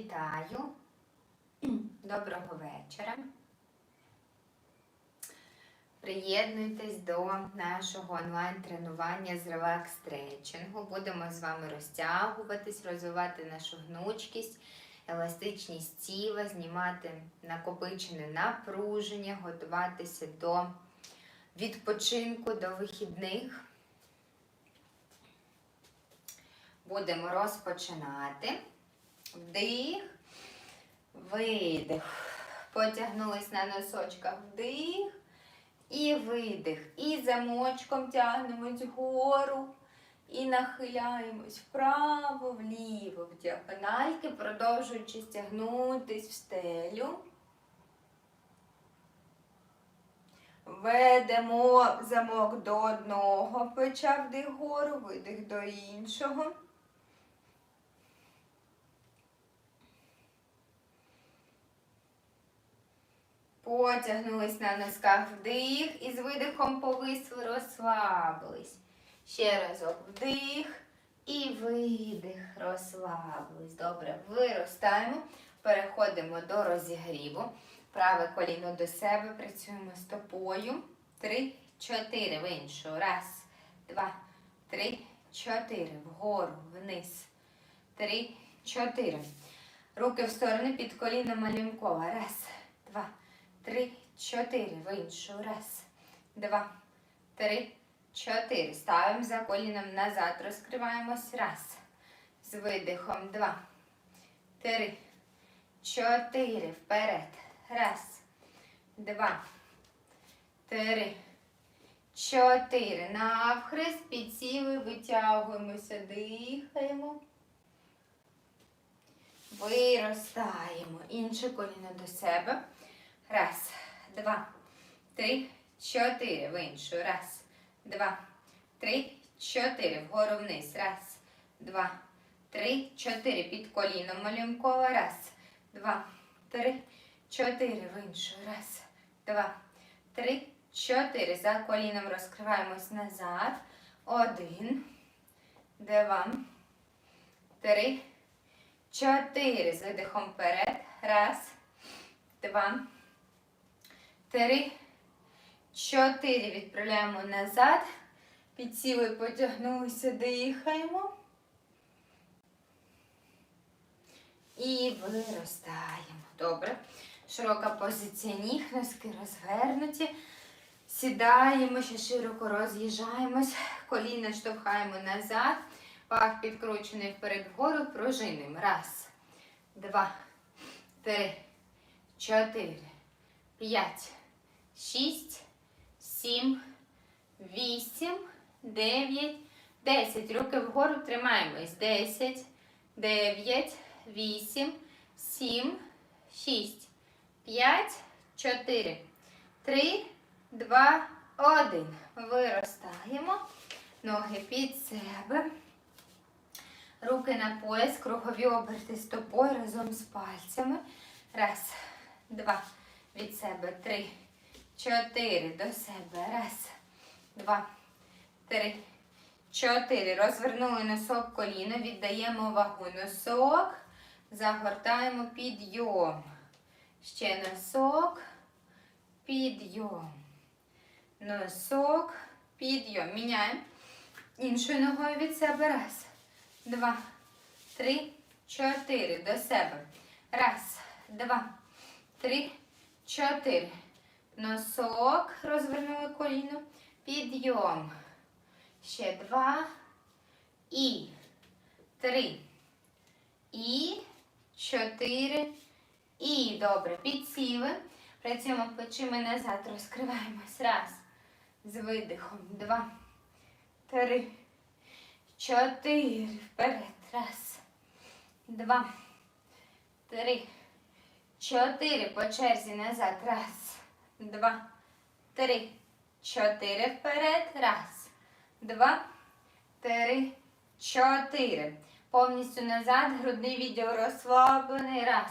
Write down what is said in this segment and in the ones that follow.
Вітаю. Доброго вечора. Приєднуйтесь до нашого онлайн-тренування з релакс-стретчингу. Будемо з вами розтягуватись, розвивати нашу гнучкість, еластичність тіла, знімати накопичене напруження, готуватися до відпочинку, до вихідних. Будемо розпочинати. Вдих, видих. Потягнулись на носочках вдих і видих. І замочком тягнемось вгору. І нахиляємось вправо, вліво, в діагональки, продовжуючи стягнутись в стелю. Ведемо замок до одного плеча, вдих вгору, видих до іншого. Потягнулись на носках вдих і з видихом повисли, розслабились. Ще разок вдих і видих, розслабились. Добре, виростаємо, переходимо до розігріву. Праве коліно до себе, працюємо стопою. Три, чотири. В іншу. Раз, два, три, чотири. Вгору, вниз. Три, чотири. Руки в сторони під коліном малюнкова. Раз, три, чотири. В іншу. Раз, два, три, чотири. Ставимо за коліном назад. Розкриваємось. Раз. З видихом. Два, три, чотири. Вперед. Раз, два, три, чотири. Навхрест, підсіли, витягуємося, дихаємо. Виростаємо. Інше коліно до себе. Раз, два, три, чотири. В іншу. Раз, два, три, чотири. Вгору вниз. Раз, два, три, чотири. Під коліном малюнково. Раз, два, три, чотири. В іншу. Раз, два, три, чотири. За коліном розкриваємось назад. Один, два, три, чотири. З видихом вперед. Раз, два, три, чотири. Відправляємо назад. Підсіли, потягнулися, дихаємо. І виростаємо. Добре. Широка позиція ніг, носки розвернуті. Сідаємо, ще широко роз'їжджаємось, коліна штовхаємо назад, пах підкручений вперед вгору, пружинимо. Раз, два, три, чотири, п'ять, шість, сім, вісім, дев'ять, десять. Руки вгору тримаємось. Десять, дев'ять, вісім, сім, шість, п'ять, чотири, три. Два, один. Виростаємо. Ноги під себе. Руки на пояс, кругові оберти стопою разом з пальцями. Раз, два. Від себе. Три, чотири. До себе. Раз, два, три, чотири. Розвернули носок коліно. Віддаємо вагу. Носок. Загортаємо підйом. Ще носок. Підйом. Носок, підйом. Міняємо. Іншою ногою від себе. Раз, два, три, чотири. До себе. Раз, два, три, чотири. Носок. Розвернули коліно. Підйом. Ще два. І. Три. І. Чотири. І. Добре. Підсіли. Працюємо плечима назад. Розкриваємось. Раз з видихом. Два, три, чотири. Вперед. Раз, два, три, чотири. По черзі назад. Раз, два, три, чотири. Вперед. Раз, два, три, чотири. Повністю назад. Грудний відділ розслаблений. Раз.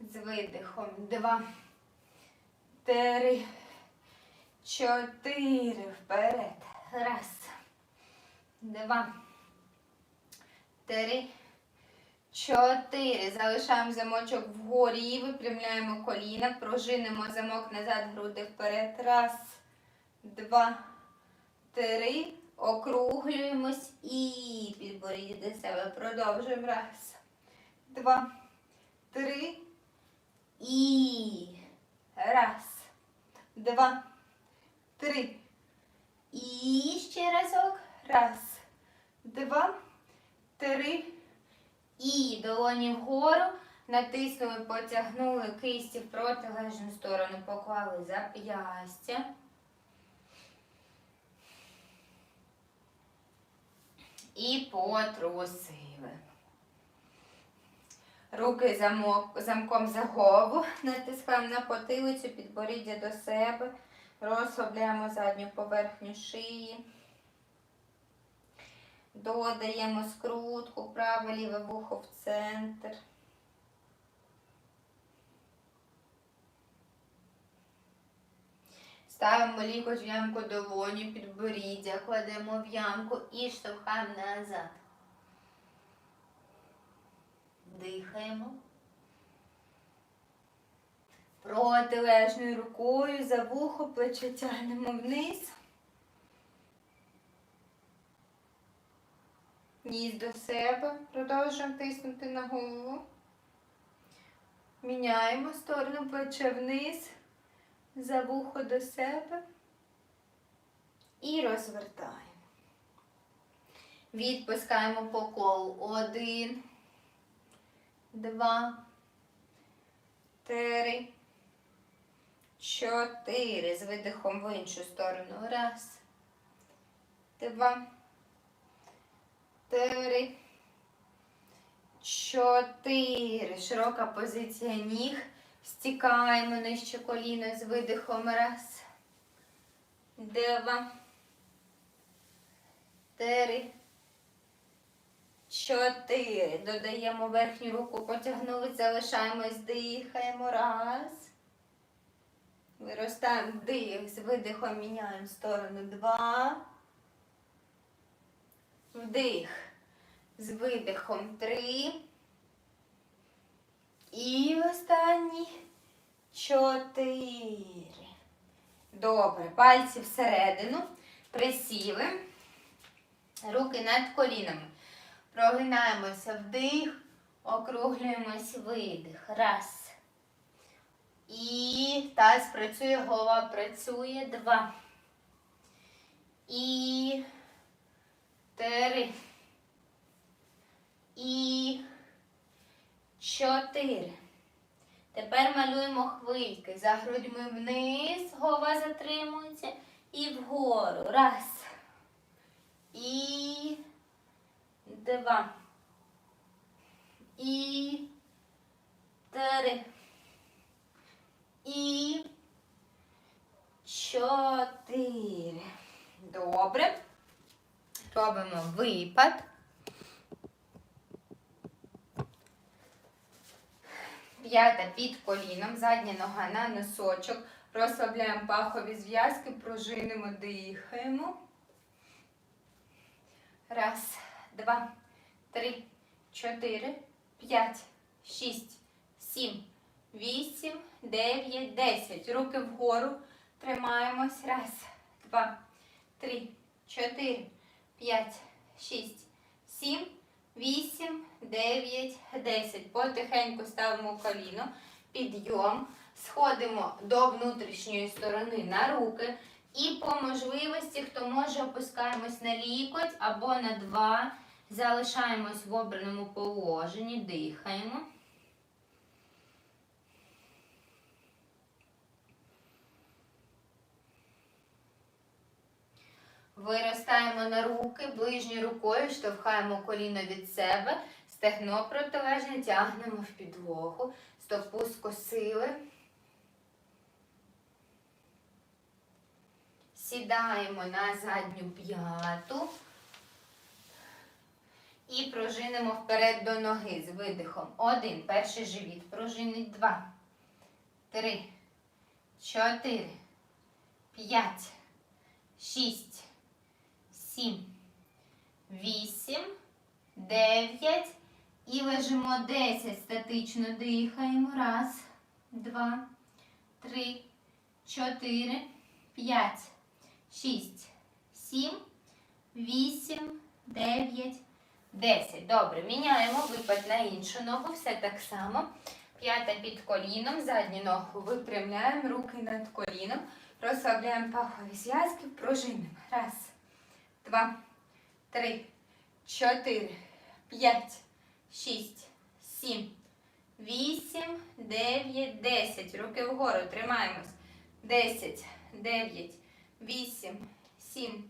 З видихом. Два, три, чотири. Вперед. Раз. Два. Три. Чотири. Залишаємо замочок вгорі випрямляємо коліна. Пружинимо замок назад, груди вперед. Раз, два, три. Округлюємось і підборіддя до себе. Продовжуємо. Раз, два, три. І раз, два, три. І ще разок. Раз, два, три. І долоні вгору. Натиснули, потягнули кисті в протилежну сторону, поклали зап'ястя. І потрусили. Руки замок, замком за голову. Натискаємо на потилицю, підборіддя до себе. Розслабляємо задню поверхню шиї. Додаємо скрутку, праве ліве вухо в центр. Ставимо лікоть в ямку долоні, підборіддя, кладемо в ямку і штовхаємо назад. Дихаємо. Протилежною рукою за вухо плече тягнемо вниз. Ніс до себе. Продовжуємо тиснути на голову. Міняємо сторону плече вниз, за вухо до себе і розвертаємо. Відпускаємо по колу. Один, два, три, чотири. З видихом в іншу сторону. Раз, два три, чотири. Широка позиція ніг. Стікаємо нижче коліна з видихом. Раз. Два. Три. Чотири. Додаємо верхню руку, потягнули, залишаємось, дихаємо. Раз. Виростаємо дих. З видихом міняємо сторону. Два. Вдих. З видихом три. І останній чотири. Добре. Пальці всередину. Присіли. Руки над колінами. Прогинаємося вдих. Округлюємось видих. Раз. І таз працює, голова працює. Два. І три. І чотири. Тепер малюємо хвильки. За грудьми вниз, голова затримується. І вгору. Раз. І два. І три. І чотири. Добре. Робимо випад. П'ята під коліном, задня нога на носочок. Розслабляємо пахові зв'язки, пружинимо, дихаємо. Раз, два, три, чотири, п'ять, шість, сім, вісім, дев'ять, десять. Руки вгору. Тримаємось. Раз, два, три, чотири, п'ять, шість, сім. 8, 9, 10. Потихеньку ставимо коліно, підйом, сходимо до внутрішньої сторони на руки. І по можливості, хто може, опускаємось на лікоть або на два. Залишаємось в обраному положенні, дихаємо. Виростаємо на руки, ближньою рукою штовхаємо коліно від себе, стегно протилежне, тягнемо в підлогу, стопу скосили. Сідаємо на задню п'яту і пружинимо вперед до ноги з видихом. Один. Перший живіт. Пружинить. Два. Три. Чотири. П'ять. Шість сім, вісім, дев'ять І лежимо 10. Статично дихаємо. Раз, два, три, чотири, п'ять, шість, сім, вісім, дев'ять, десять. Добре, міняємо випад на іншу ногу. Все так само. П'ята під коліном, задню ногу випрямляємо, руки над коліном. Розслабляємо пахові зв'язки, пружинимо. Раз, два, три, чотири, п'ять, шість, сім, вісім, дев'ять, десять. Руки вгору тримаємось. Десять, дев'ять, вісім, сім,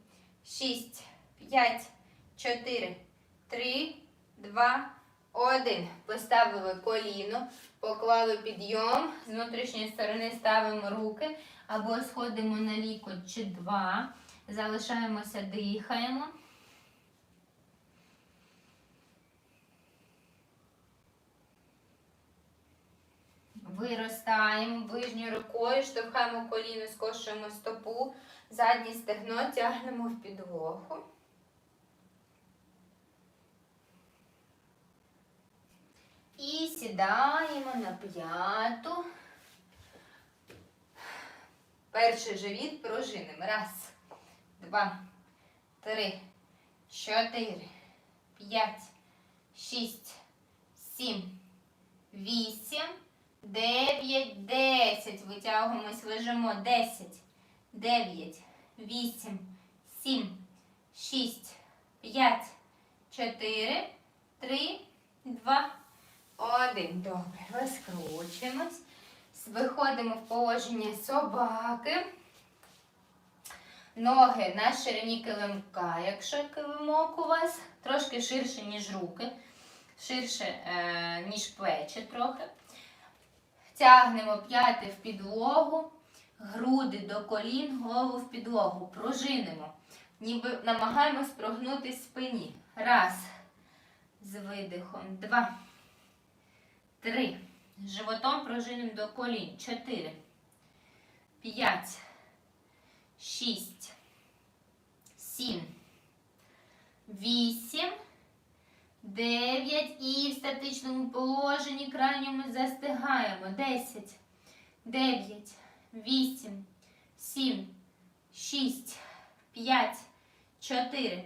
шість, п'ять, чотири, три, два, один. Поставили коліно, поклали підйом. З внутрішньої сторони ставимо руки або сходимо на лікоть чи два. Залишаємося, дихаємо. Виростаємо ближньою рукою, штовхаємо коліно, скошуємо стопу, заднє стегно тягнемо в підлогу. І сідаємо на п'яту. Перший живіт пружинимо. Раз, два, три, чотири, п'ять, шість, сім, вісім, дев'ять, десять. Витягуємось, лежимо. Десять, дев'ять, вісім, сім, шість, п'ять, чотири, три, два, один. Добре, розкручуємось. Виходимо в положення собаки. Ноги на ширині килимка, якщо килимок у вас, трошки ширше, ніж руки, ширше, е, ніж плечі трохи. Тягнемо п'яти в підлогу, груди до колін, голову в підлогу. Пружинимо. Ніби намагаємось прогнути спині. Раз. З видихом. Два. Три. Животом пружинимо до колін. Чотири. П'ять. Шість. Сім. Вісім. Дев'ять. І в статичному положенні крайньому застигаємо. Десять. Дев'ять. Вісім. Сім. Шість. П'ять. Чотири.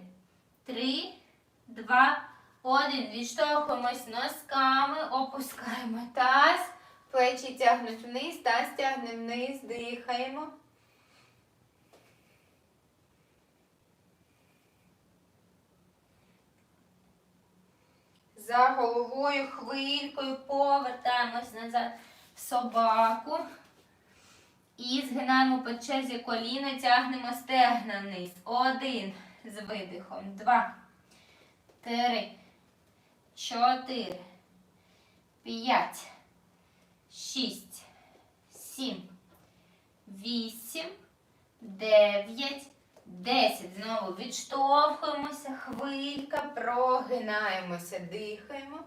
Три. Два. Один. Відштовхуємось носками, опускаємо таз, плечі тягнуть вниз, таз тягне вниз, дихаємо. За головою хвилькою повертаємось назад в собаку. І згинаємо по черзі коліна, тягнемо стегна вниз. Один. З видихом. Два. Три чотири, п'ять, шість, сім, вісім, дев'ять, десять. Знову відштовхуємося, хвилька, прогинаємося, дихаємо.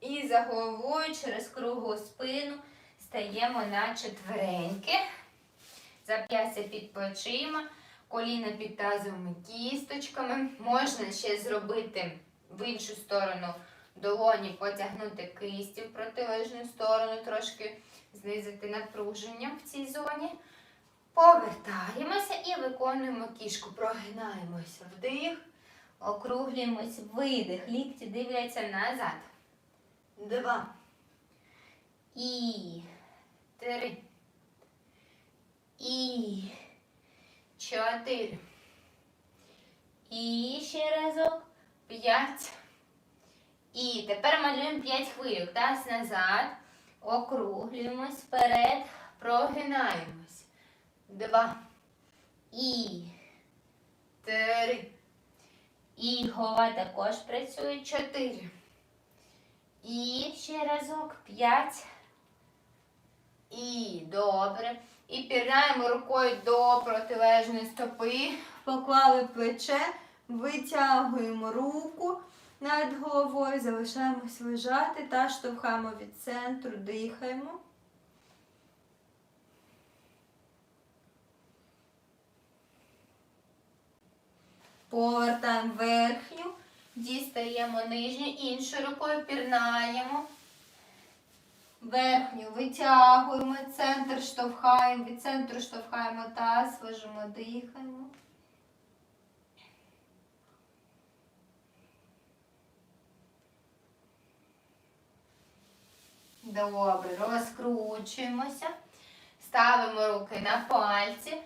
І за головою через круглу спину стаємо на четвереньки. Зап'ястя під плечима коліна під тазовими кісточками. Можна ще зробити в іншу сторону долоні, потягнути кисті в протилежну сторону, трошки знизити напруження в цій зоні. Повертаємося і виконуємо кішку. Прогинаємося вдих, округлюємось, видих. Лікті дивляться назад. Два. І три. І чотири. І ще разок. П'ять. І тепер малюємо п'ять хвилюк. Таз назад. Округлюємось вперед. Прогинаємось. Два. І. Три. І голова також працює. Чотири. І ще разок. П'ять. І добре. І пірнаємо рукою до протилежної стопи. Поклали плече, витягуємо руку над головою, залишаємось лежати та штовхаємо від центру, дихаємо. Повертаємо верхню, дістаємо нижню, іншою рукою пірнаємо. Верхню витягуємо, центр штовхаємо, від центру штовхаємо таз, лежимо, дихаємо. Добре, розкручуємося. Ставимо руки на пальці.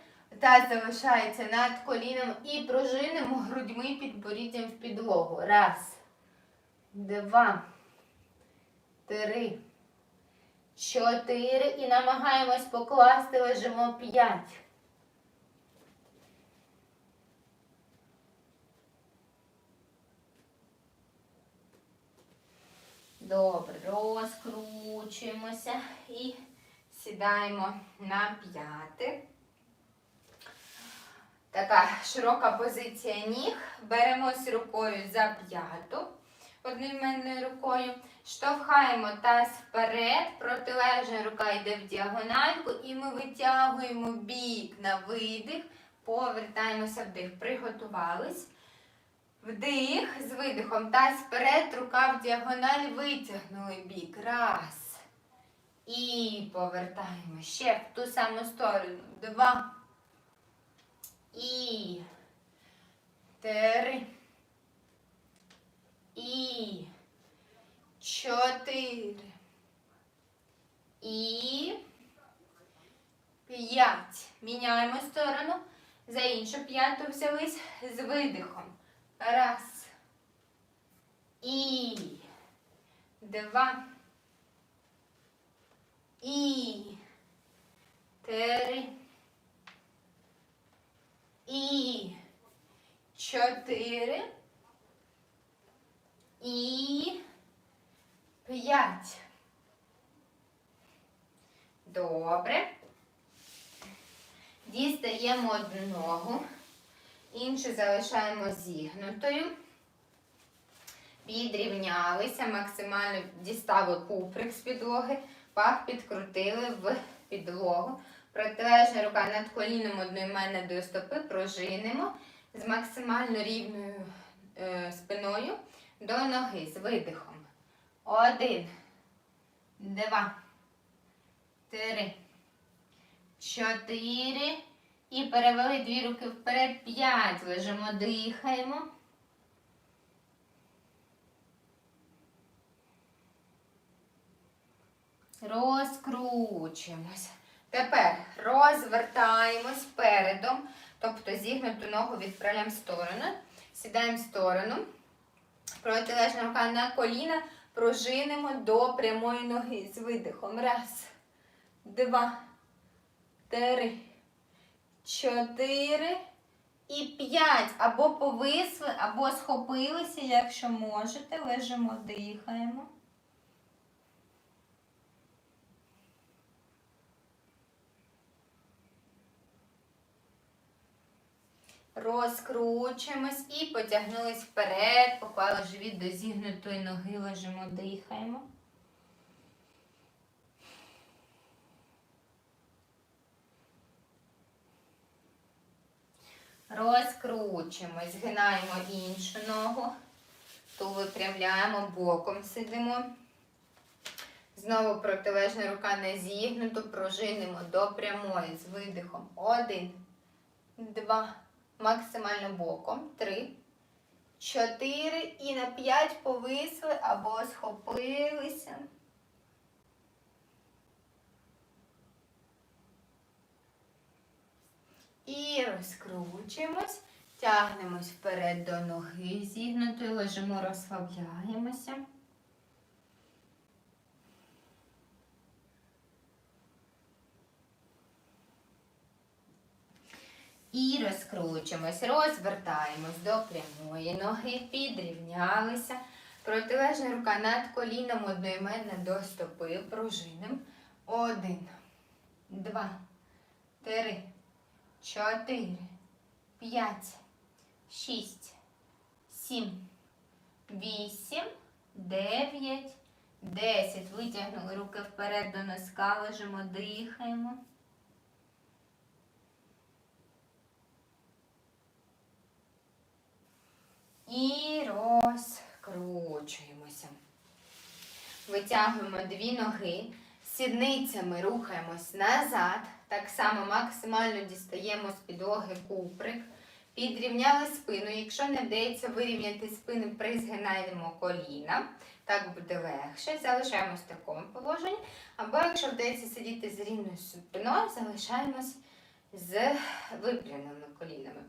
Таз залишається над коліном і пружинимо грудьми підборіддям в підлогу. Раз, два, три, чотири. І намагаємось покласти, лежимо п'ять. Добре, розкручуємося і сідаємо на п'яти. Така широка позиція ніг. Беремось рукою за п'яту, одноіменною рукою. Штовхаємо таз вперед, протилежна рука йде в діагональку, і ми витягуємо бік на видих, повертаємося вдих. Приготувались. Вдих з видихом. Таз вперед, рука в діагональ, витягнули бік. Раз. І повертаємо. Ще в ту саму сторону. Два. І. Три. І. Чотири. І. П'ять. Міняємо сторону. За іншу п'яту взялись з видихом. Раз. І. Два. І. Три. І. Чотири. І. П'ять. Добре. Дістаємо одну ногу. Іншу залишаємо зігнутою. Підрівнялися, максимально дістали куприк з підлоги, пах підкрутили в підлогу. Протилежна рука над коліном одноіменне до стопи пружинимо з максимально рівною е, спиною до ноги з видихом. Один, два, три, чотири. І перевели дві руки вперед. П'ять. Лежимо, дихаємо. Розкручуємося. Тепер розвертаємось передом, тобто зігнуту ногу відправляємо в сторону. Сідаємо в сторону. Протилежна рука на коліна. Пружинимо до прямої ноги з видихом. Раз, два, три, чотири і п'ять. Або повисли, або схопилися, якщо можете. Лежимо, дихаємо. Розкручуємось і потягнулись вперед, поклали живіт до зігнутої ноги, лежимо, дихаємо. Розкручуємось, згинаємо іншу ногу, ту випрямляємо, боком сидимо. Знову протилежна рука не зігнута, пружинимо до прямої з видихом. Один, два, максимально боком. Три, чотири і на п'ять повисли або схопилися. І розкручуємось, тягнемось вперед до ноги зігнутої, лежимо, розслабляємося. І розкручуємось, розвертаємось до прямої ноги, підрівнялися. Протилежна рука над коліном одноіменна до стопи, пружиним. Один, два, три, чотири, п'ять, шість, сім, вісім, дев'ять, десять. Витягнули руки вперед до носка, лежимо, дихаємо. І розкручуємося. Витягуємо дві ноги, сідницями рухаємось назад. Так само максимально дістаємо з підлоги куприк. Підрівняли спину. Якщо не вдається вирівняти спину, призгинаємо коліна. Так буде легше. Залишаємось в такому положенні. Або якщо вдається сидіти з рівною спиною, залишаємось з випрямленими колінами.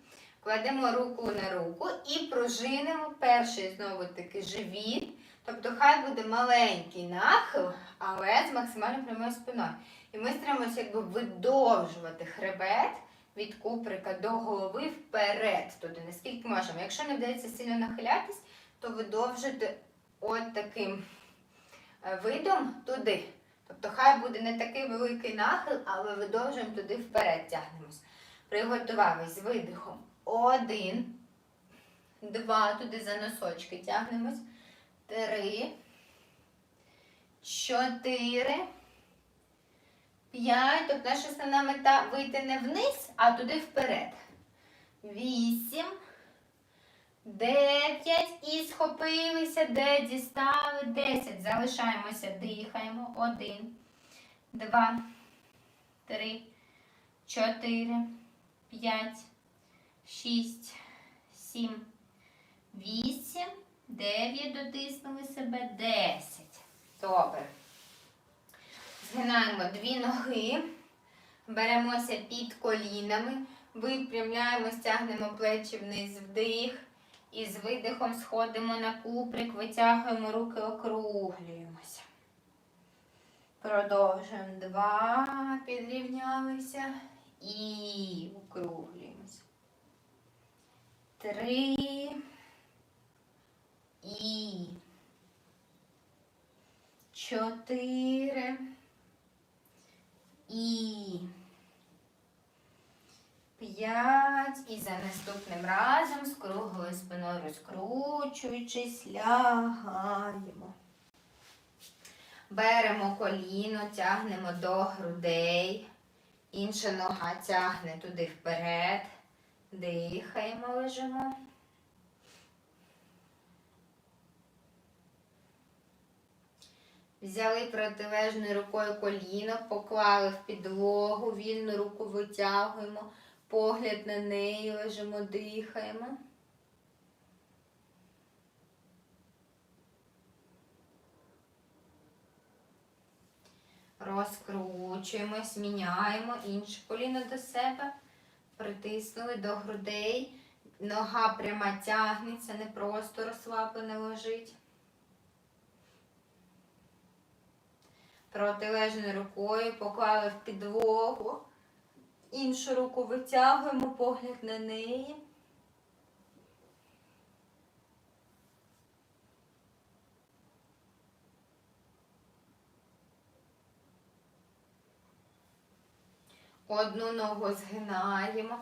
Кладемо руку на руку і пружинимо перший знову таки живіт. Тобто хай буде маленький нахил, але з максимально прямою спиною. І ми стараємося якби видовжувати хребет від куприка до голови вперед, туди, наскільки можемо. Якщо не вдається сильно нахилятись, то видовжити от таким е, видом туди. Тобто хай буде не такий великий нахил, але видовжуємо туди вперед, тягнемось. Приготувались видихом. Один, два, туди за носочки тягнемось. Три, чотири, п'ять. Тобто наша основна мета вийти не вниз, а туди вперед. Вісім. Дев'ять. І схопилися, де дістали. Десять. Залишаємося, дихаємо. Один, два, три, чотири, п'ять, шість, сім, вісім, дев'ять. Дотиснули себе. Десять. Добре. Згинаємо дві ноги. Беремося під колінами. Випрямляємо, стягнемо плечі вниз вдих. І з видихом сходимо на куприк, витягуємо руки, округлюємося. Продовжуємо. Два. Підрівнялися. І округлюємося. Три. І. Чотири. І. П'ять. І за наступним разом з круглою спиною розкручуючись, лягаємо. Беремо коліно, тягнемо до грудей. Інша нога тягне туди вперед. Дихаємо, лежимо. Взяли протилежною рукою коліно, поклали в підлогу, вільну руку витягуємо, погляд на неї, лежимо, дихаємо. Розкручуємось, міняємо інше коліно до себе, притиснули до грудей. Нога пряма тягнеться, не просто розслаблено лежить. Протилежною рукою поклали в підлогу. Іншу руку витягуємо, погляд на неї. Одну ногу згинаємо,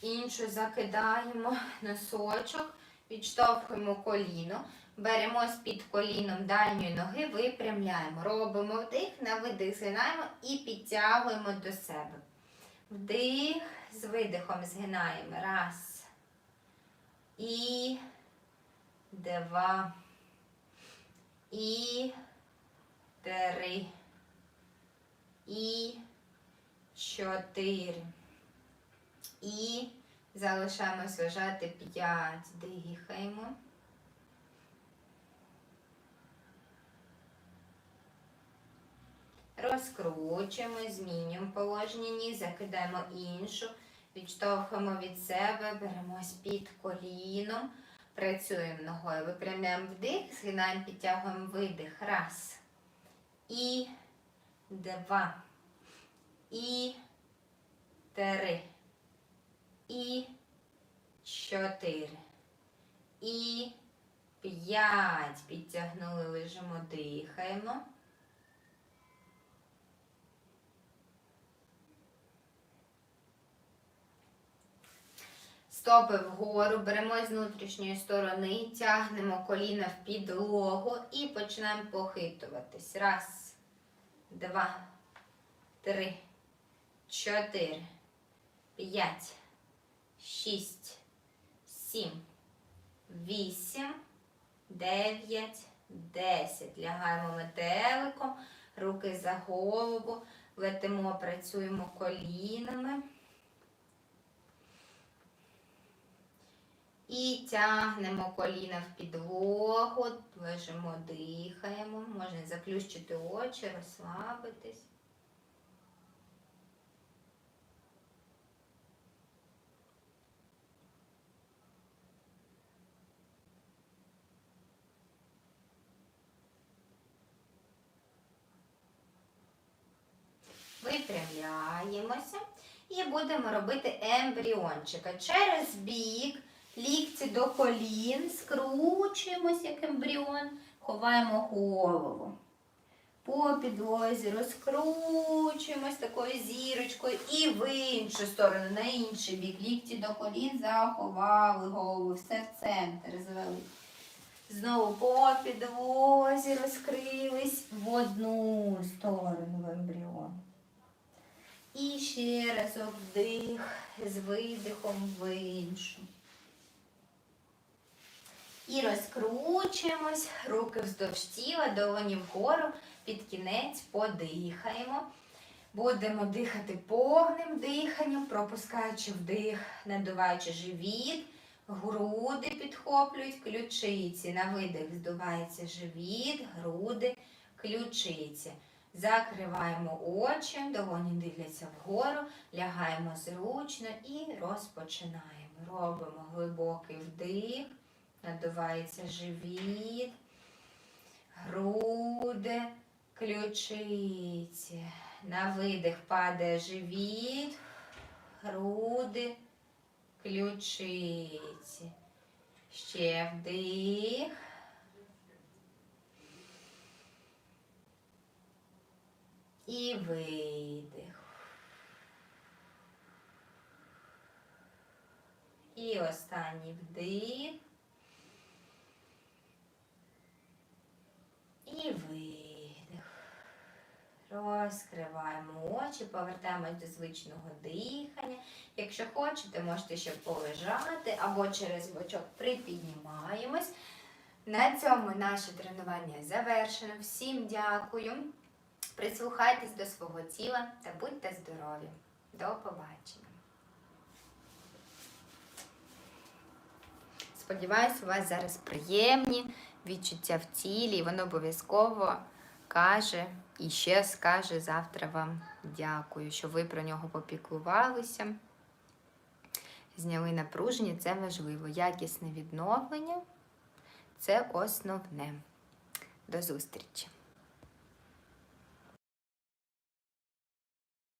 іншу закидаємо носочок, відштовхуємо коліно. Беремо з-під коліном дальньої ноги, випрямляємо. Робимо вдих, на видих згинаємо і підтягуємо до себе. Вдих, з видихом згинаємо. Раз. І два. І три. І чотири. І залишаємось лежати п'ять. Дихаємо. Розкручуємо, змінюємо положення ніг, закидаємо іншу, відштовхуємо від себе, беремось під коліном, працюємо ногою, випрямляємо вдих, згинаємо, підтягуємо видих. Раз. І два. І три. І чотири. І п'ять. Підтягнули, лежимо, дихаємо. Стопи вгору, беремо з внутрішньої сторони, тягнемо коліна в підлогу і починаємо похитуватись. Раз, два, три, чотири, п'ять, шість, сім, вісім, дев'ять, 10. Лягаємо метеликом, руки за голову, летимо, працюємо колінами. І тягнемо коліна в підлогу, лежимо, дихаємо. Можна заплющити очі, розслабитись. Випрямляємося і будемо робити ембріончика. Через бік, лікті до колін, скручуємось, як ембріон, ховаємо голову. По підлозі розкручуємось такою зірочкою і в іншу сторону, на інший бік. Лікті до колін заховали голову, все в центр звели. Знову по підлозі розкрились в одну сторону в ембріон. І ще разок вдих з видихом в іншу. І розкручуємось, руки вздовж тіла, долоні вгору, під кінець подихаємо. Будемо дихати повним диханням, пропускаючи вдих, надуваючи живіт, груди підхоплюють ключиці. На видих здувається живіт, груди, ключиці. Закриваємо очі, долоні дивляться вгору, лягаємо зручно і розпочинаємо. Робимо глибокий вдих, надувається живіт, груди, ключиці. На видих падає живіт, груди, ключиці. Ще вдих. І видих. І останній вдих. І видих. Розкриваємо очі, повертаємось до звичного дихання. Якщо хочете, можете ще полежати або через бочок припіднімаємось. На цьому наше тренування завершено. Всім дякую. Прислухайтесь до свого тіла та будьте здорові. До побачення. Сподіваюсь, у вас зараз приємні відчуття в тілі, і воно обов'язково каже і ще скаже завтра вам дякую, що ви про нього попіклувалися. Зняли напруження, це важливо. Якісне відновлення це основне. До зустрічі!